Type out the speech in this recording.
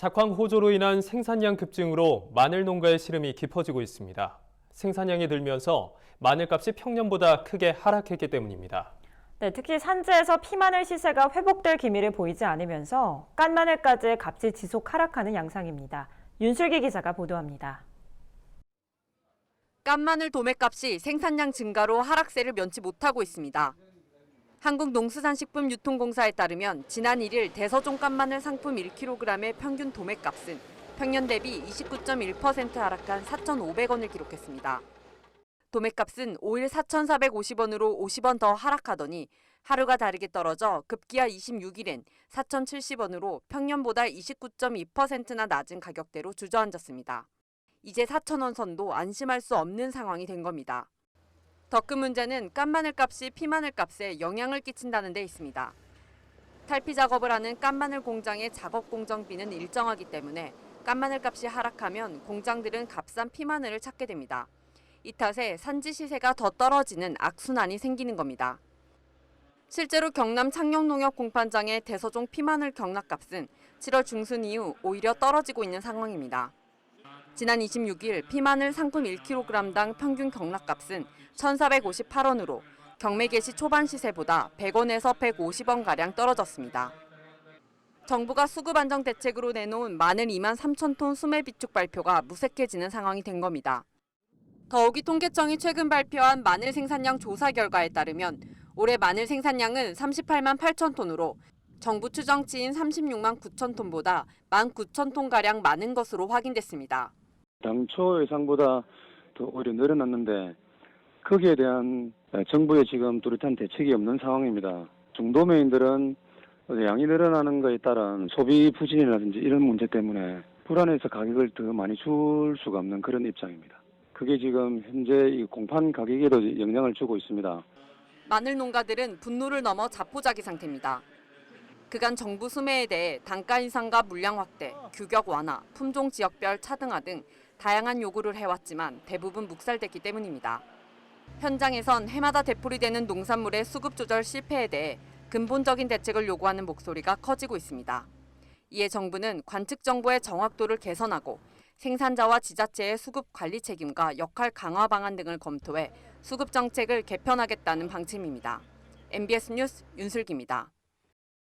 작황 호조로 인한 생산량 급증으로 마늘 농가의 시름이 깊어지고 있습니다. 생산량이 늘면서 마늘값이 평년보다 크게 하락했기 때문입니다. 네, 특히 산지에서 피마늘 시세가 회복될 기미를 보이지 않으면서 깐마늘까지 값이 지속 하락하는 양상입니다. 윤슬기 기자가 보도합니다. 깐마늘 도매값이 생산량 증가로 하락세를 면치 못하고 있습니다. 한국농수산식품유통공사에 따르면 지난 1일 대서종 깐마늘 상품 1kg의 평균 도매값은 평년 대비 29.1% 하락한 4,500원을 기록했습니다. 도매값은 5일 4,450원으로 50원 더 하락하더니 하루가 다르게 떨어져 급기야 26일엔 4,070원으로 평년보다 29.2%나 낮은 가격대로 주저앉았습니다. 이제 4,000원 선도 안심할 수 없는 상황이 된 겁니다. 더 큰 문제는 깐마늘 값이 피마늘 값에 영향을 끼친다는 데 있습니다. 탈피 작업을 하는 깐마늘 공장의 작업 공정비는 일정하기 때문에 깐마늘 값이 하락하면 공장들은 값싼 피마늘을 찾게 됩니다. 이 탓에 산지 시세가 더 떨어지는 악순환이 생기는 겁니다. 실제로 경남 창녕농협 공판장의 대서종 피마늘 경락값은 7월 중순 이후 오히려 떨어지고 있는 상황입니다. 지난 26일 피마늘 상품 1kg당 평균 경락값은 1,458원으로 경매 개시 초반 시세보다 100원에서 150원 가량 떨어졌습니다. 정부가 수급 안정 대책으로 내놓은 마늘 2만 3천 톤 수매 비축 발표가 무색해지는 상황이 된 겁니다. 더욱이 통계청이 최근 발표한 마늘 생산량 조사 결과에 따르면 올해 마늘 생산량은 38만 8천 톤으로 정부 추정치인 36만 9천 톤보다 1만 9천 톤가량 많은 것으로 확인됐습니다. 당초 예상보다 더 오히려 늘어났는데 거기에 대한 정부의 지금 뚜렷한 대책이 없는 상황입니다. 중도매인들은 양이 늘어나는 것에 따른 소비 부진이라든지 이런 문제 때문에 불안해서 가격을 더 많이 줄 수가 없는 그런 입장입니다. 그게 지금 현재 이 공판 가격에도 영향을 주고 있습니다. 마늘 농가들은 분노를 넘어 자포자기 상태입니다. 그간 정부 수매에 대해 단가 인상과 물량 확대, 규격 완화, 품종 지역별 차등화 등 다양한 요구를 해왔지만 대부분 묵살됐기 때문입니다. 현장에선 해마다 되풀이 되는 농산물의 수급 조절 실패에 대해 근본적인 대책을 요구하는 목소리가 커지고 있습니다. 이에 정부는 관측 정보의 정확도를 개선하고 생산자와 지자체의 수급 관리 책임과 역할 강화 방안 등을 검토해 수급 정책을 개편하겠다는 방침입니다. MBS 뉴스 윤슬기입니다.